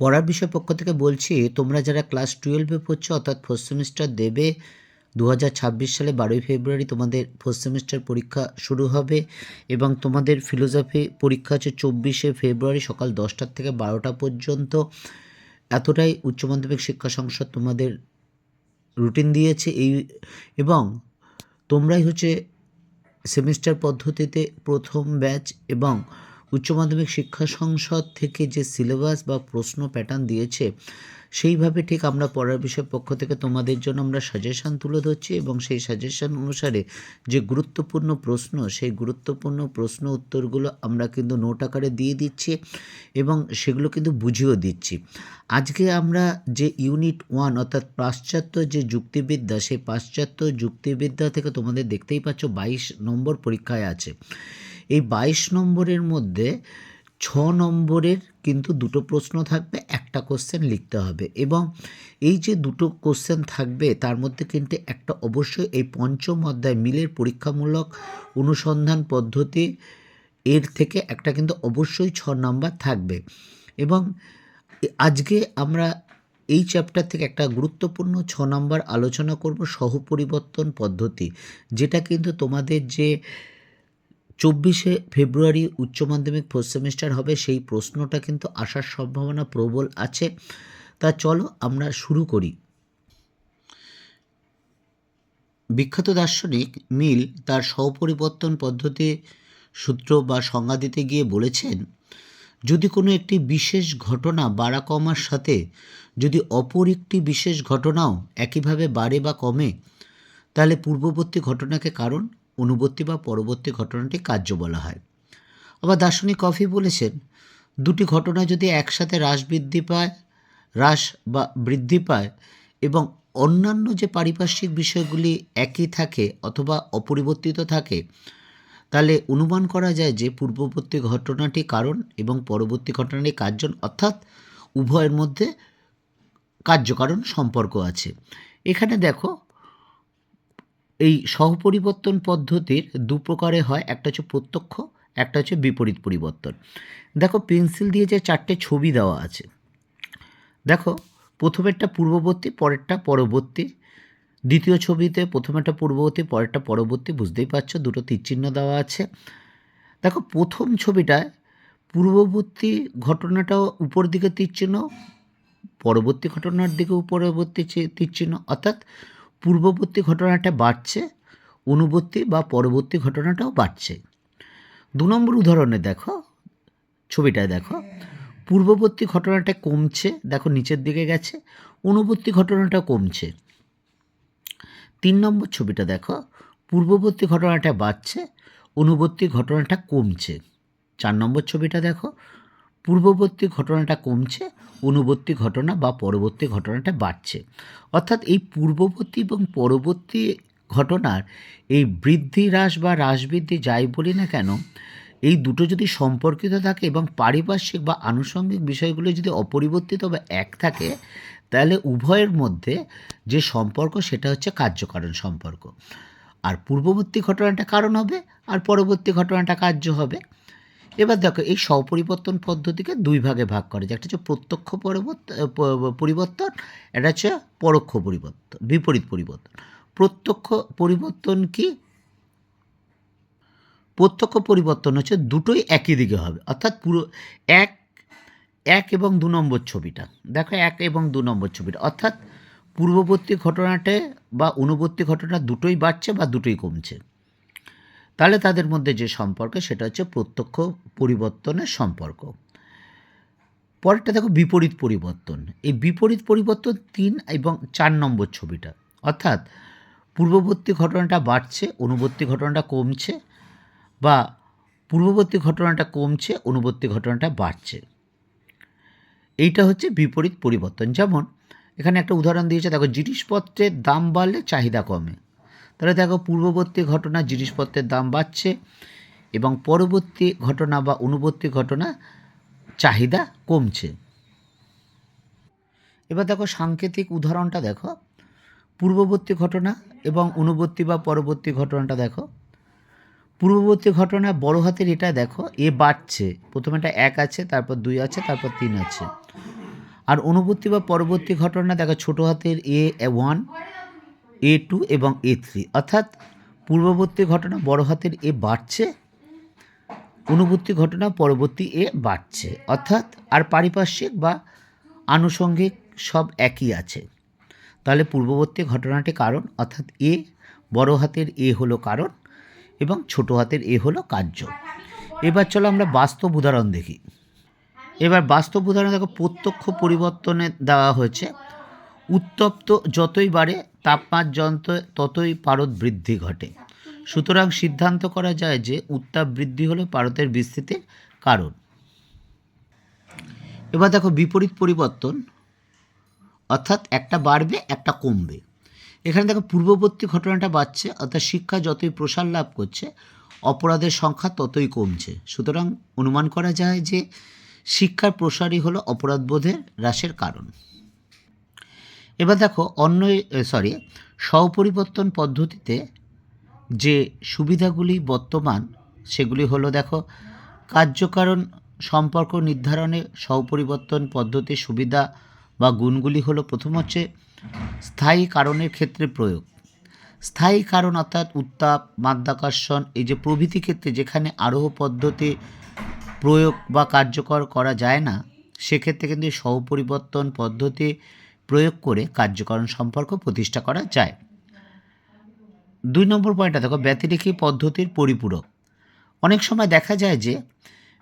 পড়ার বিষয় পক্ষ থেকে বলছি, তোমরা যারা ক্লাস টুয়েলভে পড়ছো, অর্থাৎ ফোর্থ সেমিস্টার দেবে দু হাজার ছাব্বিশ সালে বারোই ফেব্রুয়ারি তোমাদের ফোর্থ সেমিস্টার পরীক্ষা শুরু হবে এবং তোমাদের ফিলোসফি পরীক্ষা হচ্ছে চব্বিশে ফেব্রুয়ারি সকাল দশটার থেকে বারোটা পর্যন্ত। এতটাই উচ্চ মাধ্যমিক শিক্ষা সংসদ তোমাদের রুটিন দিয়েছে এই, এবং তোমরাই হচ্ছে সেমিস্টার পদ্ধতিতে প্রথম ব্যাচ এবং উচ্চ মাধ্যমিক শিক্ষা সংসদ থেকে যে সিলেবাস বা প্রশ্ন প্যাটার্ন দিয়েছে, সেইভাবে ঠিক আমরা পড়ার বিষয় পক্ষ থেকে তোমাদের জন্য আমরা সাজেশান তুলে ধরছি এবং সেই সাজেশান অনুসারে যে গুরুত্বপূর্ণ প্রশ্ন, সেই গুরুত্বপূর্ণ প্রশ্ন উত্তরগুলো আমরা কিন্তু নোট আকারে দিয়ে দিচ্ছি এবং সেগুলো কিন্তু বুঝিয়েও দিচ্ছি। আজকে আমরা যে ইউনিট ওয়ান অর্থাৎ পাশ্চাত্য যে যুক্তিবিদ্যা, সেই পাশ্চাত্য যুক্তিবিদ্যা থেকে তোমাদের দেখতেই পাচ্ছ বাইশ নম্বর পরীক্ষায় আছে। এই বাইশ নম্বরের মধ্যে ছ নম্বরের কিন্তু দুটো প্রশ্ন থাকবে, একটা কোশ্চেন লিখতে হবে এবং এই যে দুটো কোশ্চেন থাকবে, তার মধ্যে কিন্তু একটা অবশ্যই এই পঞ্চম অধ্যায় মিলের পরীক্ষামূলক অনুসন্ধান পদ্ধতি এর থেকে একটা কিন্তু অবশ্যই ছ নম্বর থাকবে এবং আজকে আমরা এই চ্যাপ্টার থেকে একটা গুরুত্বপূর্ণ ছ নম্বর আলোচনা করব সহপরিবর্তন পদ্ধতি, যেটা কিন্তু তোমাদের যে চব্বিশে ফেব্রুয়ারি উচ্চ মাধ্যমিক ফার্স্ট সেমিস্টার হবে, সেই প্রশ্নটা কিন্তু আসার সম্ভাবনা প্রবল আছে। তা চলো আমরা শুরু করি। বিখ্যাত দার্শনিক মিল তার সহপরিবর্তন পদ্ধতি সূত্র বা সংজ্ঞা দিতে গিয়ে বলেছেন, যদি কোনো একটি বিশেষ ঘটনা বাড়া কমার সাথে যদি অপর একটি বিশেষ ঘটনাও একইভাবে বাড়ে বা কমে, তাহলে পূর্ববর্তী ঘটনাকে কারণ অনুবর্তী বা পরবর্তী ঘটনাটি কার্য বলা হয়। আবার দার্শনিক কফি বলেছেন, দুটি ঘটনা যদি একসাথে হ্রাস বৃদ্ধি পায়, হ্রাস বা বৃদ্ধি পায় এবং অন্যান্য যে পারিপার্শ্বিক বিষয়গুলি একই থাকে অথবা অপরিবর্তিত থাকে, তাহলে অনুমান করা যায় যে পূর্ববর্তী ঘটনাটি কারণ এবং পরবর্তী ঘটনাটি কার্য অর্থাৎ উভয়ের মধ্যে কার্যকারণ সম্পর্ক আছে। এখানে দেখো এই সহপরিবর্তন পদ্ধতির দু প্রকারে হয়। একটা হচ্ছে প্রত্যক্ষ, একটা হচ্ছে বিপরীত পরিবর্তন। দেখো, পেন্সিল দিয়ে যে চারটে ছবি দেওয়া আছে, দেখো, প্রথমেরটা পূর্ববর্তী, পরেরটা পরবর্তী। দ্বিতীয় ছবিতে প্রথমেরটা পূর্ববর্তী, পরেরটা পরবর্তী, বুঝতেই পারছ, দুটো তীরচিহ্ন দেওয়া আছে। দেখো, প্রথম ছবিটায় পূর্ববর্তী ঘটনাটাও উপর দিকে তীরচিহ্ন পরবর্তী ঘটনার দিকে উপরবর্তী তীরচিহ্ন অর্থাৎ পূর্ববর্তী ঘটনাটা বাড়ছে, অনুবর্তী বা পরবর্তী ঘটনাটাও বাড়ছে। দু নম্বর উদাহরণে দেখো, ছবিটায় দেখো, পূর্ববর্তী ঘটনাটা কমছে, দেখো নিচের দিকে গেছে, অনুবর্তী ঘটনাটা কমছে। তিন নম্বর ছবিটা দেখো, পূর্ববর্তী ঘটনাটা বাড়ছে, অনুবর্তী ঘটনাটা কমছে। চার নম্বর ছবিটা দেখো পূর্ববর্তী ঘটনাটা কমছে, অনুবর্তী ঘটনা বা পরবর্তী ঘটনাটা বাড়ছে। অর্থাৎ এই পূর্ববর্তী এবং পরবর্তী ঘটনার এই বৃদ্ধি হ্রাস বা হ্রাস বৃদ্ধি যাই বলি না কেন, এই দুটো যদি সম্পর্কিত থাকে এবং পারিপার্শ্বিক বা আনুষঙ্গিক বিষয়গুলো যদি অপরিবর্তিত বা এক থাকে, তাহলে উভয়ের মধ্যে যে সম্পর্ক সেটা হচ্ছে কার্যকারণ সম্পর্ক। আর পূর্ববর্তী ঘটনাটা কারণ হবে, আর পরবর্তী ঘটনাটা কার্য হবে। এবার দেখো, এই স্বপরিবর্তন পদ্ধতিকে দুই ভাগে ভাগ করে। যে একটা হচ্ছে প্রত্যক্ষ পরিবর্তন এটা হচ্ছে পরোক্ষ পরিবর্তন, বিপরীত পরিবর্তন। প্রত্যক্ষ পরিবর্তন কি? প্রত্যক্ষ পরিবর্তন হচ্ছে দুটোই একই দিকে হবে। অর্থাৎ পুরো এক এক এবং দু নম্বর ছবিটা। দেখো, এক এবং দু নম্বর ছবিটা। অর্থাৎ পূর্ববর্তী ঘটনাটা বা অনুবর্তী ঘটনা দুটোই বাড়ছে বা দুটোই কমছে। তাহলে তাদের মধ্যে যে সম্পর্ক, সেটা হচ্ছে প্রত্যক্ষ পরিবর্তনের সম্পর্ক। পরেরটা দেখো, বিপরীত পরিবর্তন। এই বিপরীত পরিবর্তন তিন এবং চার নম্বর ছবিটা। অর্থাৎ পূর্ববর্তী ঘটনাটা বাড়ছে, অনুবর্তী ঘটনাটা কমছে বা পূর্ববর্তী ঘটনাটা কমছে, অনুবর্তী ঘটনাটা বাড়ছে। এইটা হচ্ছে বিপরীত পরিবর্তন। যেমন এখানে একটা উদাহরণ দিয়েছে, দেখো, জিনিসপত্রের দাম বাড়লে চাহিদা কমে। তাহলে দেখো পূর্ববর্তী ঘটনা জিনিসপত্রের দাম বাড়ছে এবং পরবর্তী ঘটনা বা অনুবর্তী ঘটনা চাহিদা কমছে। এবার দেখো সাংকেতিক উদাহরণটা দেখো। পূর্ববর্তী ঘটনা এবং অনুবর্তী বা পরবর্তী ঘটনাটা দেখো। পূর্ববর্তী ঘটনা বড় হাতের এটা দেখো, এ বাড়ছে। প্রথমে এটা এক আছে, তারপর দুই আছে, তারপর তিন আছে। আর অনুবর্তী বা পরবর্তী ঘটনা দেখো, ছোটো হাতের এ ওয়ান এ টু এবং এ থ্রি। অর্থাৎ পূর্ববর্তী ঘটনা বড় হাতের এ বাড়ছে, অনুবর্তী ঘটনা পরবর্তী এ বাড়ছে। অর্থাৎ আর পারিপার্শ্বিক বা আনুষঙ্গিক সব একই আছে। তাহলে পূর্ববর্তী ঘটনাটি কারণ? অর্থাৎ এ বড় হাতের এ হলো কারণ এবং ছোট হাতের এ হলো কার্য। এবার চলো আমরা বাস্তব উদাহরণ দেখি। এবার বাস্তব উদাহরণ দেখো, প্রত্যক্ষ পরিবর্তনে দেওয়া হয়েছে। উত্তপ্ত যতই বাড়ে তাপমাত্র ততই পারদ বৃদ্ধি ঘটে। সুতরাং সিদ্ধান্ত করা যায় যে উত্তাপ বৃদ্ধি হলো পারদের বিস্তৃতির কারণ। এবার দেখো বিপরীত পরিবর্তন, অর্থাৎ একটা বাড়বে, একটা কমবে। এখানে দেখো পূর্ববর্তী ঘটনাটা বাড়ছে, অর্থাৎ শিক্ষা যতই প্রসার লাভ করছে, অপরাধের সংখ্যা ততই কমছে। সুতরাং অনুমান করা যায় যে শিক্ষার প্রসারই হলো অপরাধবোধের হ্রাসের কারণ। এবার দেখো অন্য সরি স্বপরিবর্তন পদ্ধতিতে যে সুবিধাগুলি বর্তমান, সেগুলি হলো দেখো, কার্যকারণ সম্পর্ক নির্ধারণে স্বপরিবর্তন পদ্ধতির সুবিধা বা গুণগুলি হলো প্রথম হচ্ছে স্থায়ী কারণের ক্ষেত্রে প্রয়োগ। স্থায়ী কারণ অর্থাৎ উত্তাপ, মাধ্যাকর্ষণ, এই যে প্রভৃতি ক্ষেত্রে যেখানে আরোহ পদ্ধতি প্রয়োগ বা কার্যকর করা যায় না, সেক্ষেত্রে কিন্তু স্বপরিবর্তন পদ্ধতি প্রয়োগ করে কার্যকরণ সম্পর্ক প্রতিষ্ঠা করা যায়। দুই নম্বর পয়েন্টটা দেখো, ব্যতিরেকী পদ্ধতির পরিপূরক। অনেক সময় দেখা যায় যে,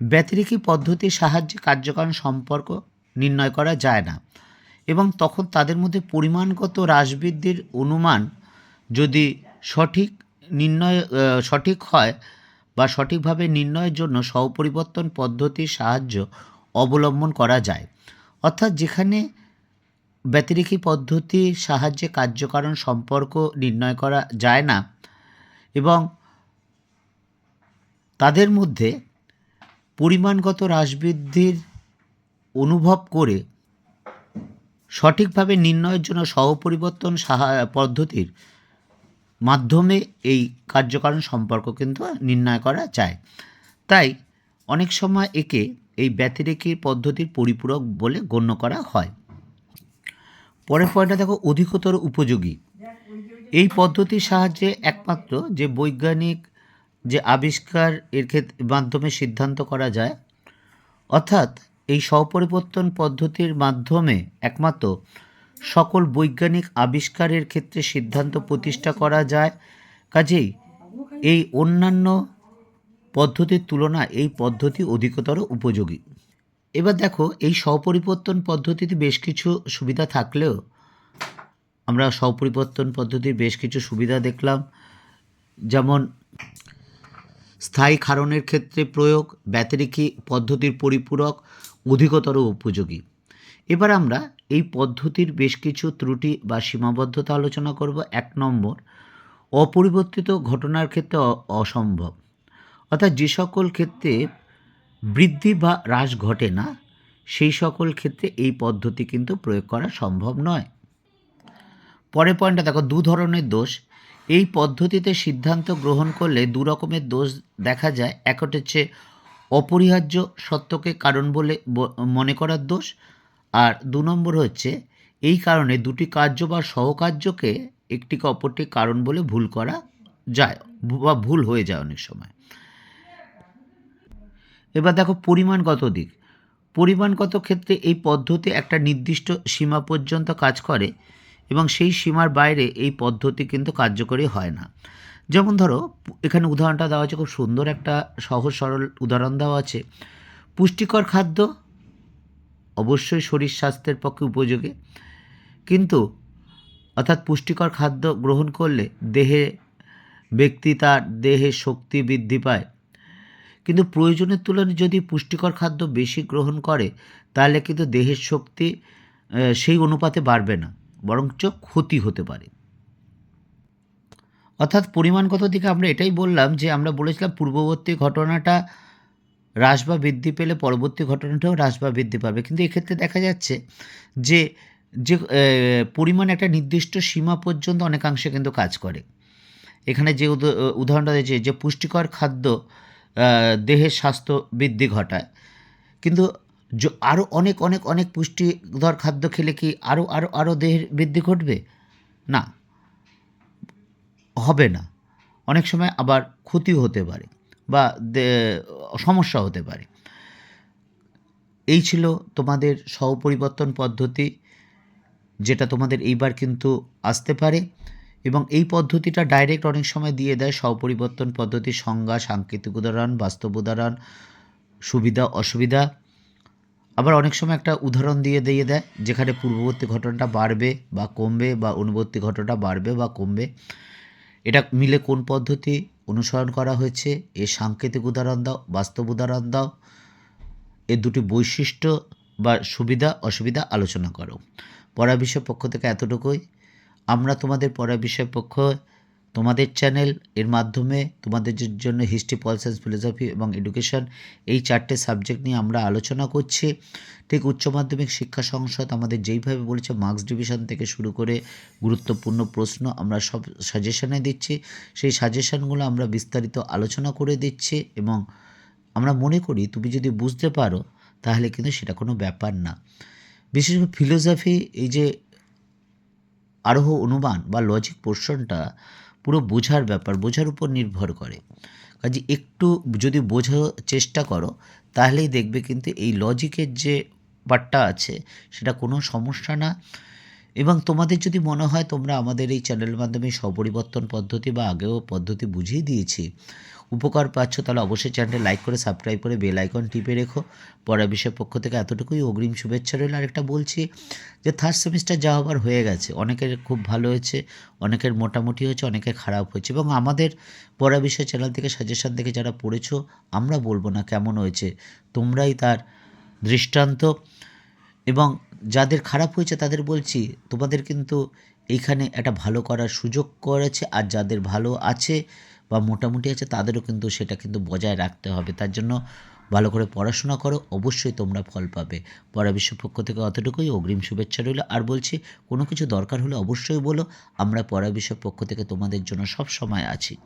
ব্যতিরেকী পদ্ধতির সাহায্যে কার্যকরণ সম্পর্ক নির্ণয় করা যায় না এবং তখন তাদের মধ্যে পরিমাণগত হ্রাসবৃদ্ধির অনুমান যদি সঠিক নির্ণয় সঠিক হয় বা সঠিকভাবে নির্ণয়ের জন্য স্বপরিবর্তন পদ্ধতির সাহায্য অবলম্বন করা যায়। অর্থাৎ যেখানে ব্যতিরেকী পদ্ধতির সাহায্যে কার্যকারণ সম্পর্ক নির্ণয় করা যায় না এবং তাদের মধ্যে পরিমাণগত হ্রাসবৃদ্ধির অনুভব করে সঠিকভাবে নির্ণয়ের জন্য সহপরিবর্তন সাহা, পদ্ধতির মাধ্যমে এই কার্যকারণ সম্পর্ক কিন্তু নির্ণয় করা যায়। তাই অনেক সময় একে এই ব্যতিরেকী পদ্ধতির পরিপূরক বলে গণ্য করা হয়। পরের পয়েন্টটা দেখো, অধিকতর উপযোগী। এই পদ্ধতির সাহায্যে একমাত্র যে বৈজ্ঞানিক যে আবিষ্কার এর ক্ষেত্রে মাধ্যমে সিদ্ধান্ত করা যায়, অর্থাৎ এই স্বপরিবর্তন পদ্ধতির মাধ্যমে একমাত্র সকল বৈজ্ঞানিক আবিষ্কারের ক্ষেত্রে সিদ্ধান্ত প্রতিষ্ঠা করা যায়। কাজেই এই অন্যান্য পদ্ধতির তুলনায় এই পদ্ধতি অধিকতর উপযোগী। এবার দেখো, এই স্বপরিবর্তন পদ্ধতিতে বেশ কিছু সুবিধা থাকলেও, আমরা স্বপরিবর্তন পদ্ধতির বেশ কিছু সুবিধা দেখলাম। যেমন, স্থায়ী ক্ষরণের ক্ষেত্রে প্রয়োগ ব্যতিরেকী পদ্ধতির পরিপূরক, অধিকতর উপযোগী। এবার আমরা এই পদ্ধতির বেশ কিছু ত্রুটি বা সীমাবদ্ধতা আলোচনা করব। এক নম্বর, অপরিবর্তিত ঘটনার ক্ষেত্রে অসম্ভব। অর্থাৎ যে সকল ক্ষেত্রে বৃদ্ধি বা হ্রাস ঘটে না, সেই সকল ক্ষেত্রে এই পদ্ধতি কিন্তু প্রয়োগ করা সম্ভব নয়। পরের পয়েন্টটা দেখো, দু ধরনের দোষ। এই পদ্ধতিতে সিদ্ধান্ত গ্রহণ করলে দু রকমের দোষ দেখা যায়। একটা হচ্ছে অপরিহার্য সত্যকে কারণ বলে মনে করার দোষ। আর দু নম্বর হচ্ছে, এই কারণে দুটি কার্য বা সহকার্যকে একটিকে অপরটি কারণ বলে ভুল করা যায় বা ভুল হয়ে যায় অনেক সময়। এবার দেখো পরিমাণগত দিক। পরিমাণগত ক্ষেত্রে এই পদ্ধতি একটা নির্দিষ্ট সীমা পর্যন্ত কাজ করে এবং সেই সীমার বাইরে এই পদ্ধতি কিন্তু কার্যকরী হয় না। যেমন ধরো, এখানে উদাহরণটা দেওয়া আছে, খুব সুন্দর একটা সহজ সরল উদাহরণ দেওয়া আছে। পুষ্টিকর খাদ্য অবশ্যই শরীর স্বাস্থ্যের পক্ষে উপযোগী। কিন্তু অর্থাৎ পুষ্টিকর খাদ্য গ্রহণ করলে দেহে ব্যক্তি তার দেহে শক্তি বৃদ্ধি পায়। কিন্তু প্রয়োজনের তুলনায় যদি পুষ্টিকর খাদ্য বেশি গ্রহণ করে, তাহলে কিন্তু দেহের শক্তি সেই অনুপাতে বাড়বে না, বরঞ্চ ক্ষতি হতে পারে। অর্থাৎ পরিমাণগত দিকে আমরা এটাই বললাম যে, আমরা বলেছিলাম পূর্ববর্তী ঘটনাটা হ্রাস বা বৃদ্ধি পেলে পরবর্তী ঘটনাটাও হ্রাস বা বৃদ্ধি পাবে। কিন্তু এক্ষেত্রে দেখা যাচ্ছে যে যে পরিমাণ একটা নির্দিষ্ট সীমা পর্যন্ত অনেকাংশে কিন্তু কাজ করে। এখানে যে উদ- উদাহরণটা দিয়েছে যে, পুষ্টিকর খাদ্য দেহের স্বাস্থ্য বৃদ্ধি ঘটায়। কিন্তু আরও অনেক অনেক অনেক পুষ্টিধর খাদ্য খেলে কি আরও আরও আরও দেহের বৃদ্ধি ঘটবে? না। হবে না। অনেক সময় আবার ক্ষতিও হতে পারে বা সমস্যা হতে পারে। এই ছিল তোমাদের সহপরিবর্তন পদ্ধতি, যেটা তোমাদের এইবার কিন্তু আসতে পারে। এবং এই পদ্ধতিটা ডাইরেক্ট অনেক সময় দিয়ে দেয় স্বপরিবর্তন পদ্ধতির সংজ্ঞা, সাংকেতিক উদাহরণ, বাস্তব উদাহরণ, সুবিধা, অসুবিধা। আবার অনেক সময় একটা উদাহরণ দিয়ে দিয়ে দেয় যেখানে পূর্ববর্তী ঘটনাটা বাড়বে বা কমবে বা অনুবর্তী ঘটনাটা বাড়বে বা কমবে। এটা মিলে কোন পদ্ধতি অনুসরণ করা হয়েছে? এর সাংকেতিক উদাহরণ দাও, বাস্তব উদাহরণ দাও। এর দুটি বৈশিষ্ট্য বা সুবিধা, অসুবিধা আলোচনা করো। পড়া বিষয় পক্ষ থেকে এতটুকুই। আমরা তোমাদের পড়া বিষয় পক্ষ, তোমাদের চ্যানেল এর মাধ্যমে তোমাদের জন্য হিস্ট্রি পল ফিলোসফি এবং এডুকেশন এই চারটে সাবজেক্ট নিয়ে আমরা আলোচনা করছি। ঠিক উচ্চ মাধ্যমিক শিক্ষা সংসদ আমাদের যেইভাবে বলেছে মার্কস ডিভিশন থেকে শুরু করে গুরুত্বপূর্ণ প্রশ্ন আমরা সব সাজেশনে দিচ্ছি। সেই সাজেশনগুলো আমরা বিস্তারিত আলোচনা করে দিচ্ছি এবং আমরা মনে করি তুমি যদি বুঝতে পারো তাহলে কিন্তু সেটা কোনো ব্যাপার না। বিশেষ করে ফিলোসফি এই যে আরোহ অনুমান বা লজিক পোর্শনটা পুরো বোঝার ব্যাপার, বোঝার উপর নির্ভর করে। কাজে একটু যদি বোঝার চেষ্টা করো, তাহলেই দেখবে কিন্তু এই লজিকের যে পার্টটা আছে, সেটা কোনো সমস্যা না। এবং তোমাদের যদি মনে হয় তোমরা আমাদের এই চ্যানেলের মাধ্যমে স্বপরিবর্তন পদ্ধতি বা আগেও পদ্ধতি বুঝিয়ে দিয়েছি, উপকার পাচ্ছ, তাহলে অবশ্যই চ্যানেলটা লাইক করে, সাবস্ক্রাইব করে, বেল আইকন টিপে রেখো। পড়া বিষয়ের পক্ষ থেকে এতটুকুই। অগ্রিম শুভেচ্ছা রইল। আরেকটা বলছি যে থার্ড সেমিস্টার যা হবার হয়ে গেছে, অনেকের খুব ভালো হয়েছে, অনেকের মোটামুটি হয়েছে, অনেকের খারাপ হয়েছে এবং আমাদের পড়া বিষয় চ্যানেল থেকে সাজেশন থেকে যারা পড়েছো, আমরা বলব না কেমন হয়েছে, তোমরাই তার দৃষ্টান্ত এবং যাদের খারাপ হয়েছে তাদের বলছি, তোমাদের কিন্তু এইখানে একটা ভালো করার সুযোগ করেছে আর যাদের ভালো আছে বা মোটামুটি আছে তাদেরও কিন্তু সেটা কিন্তু বজায় রাখতে হবে। তার জন্য ভালো করে পড়াশোনা করো, অবশ্যই তোমরা ফল পাবে। পড়া বিশ্ব পক্ষ থেকে অতটুকুই, অগ্রিম শুভেচ্ছা রইল। আর বলছি, কোনো কিছু দরকার হলে অবশ্যই বলো, আমরা পড়া বিশ্ব পক্ষ থেকে তোমাদের জন্য সব সময় আছি।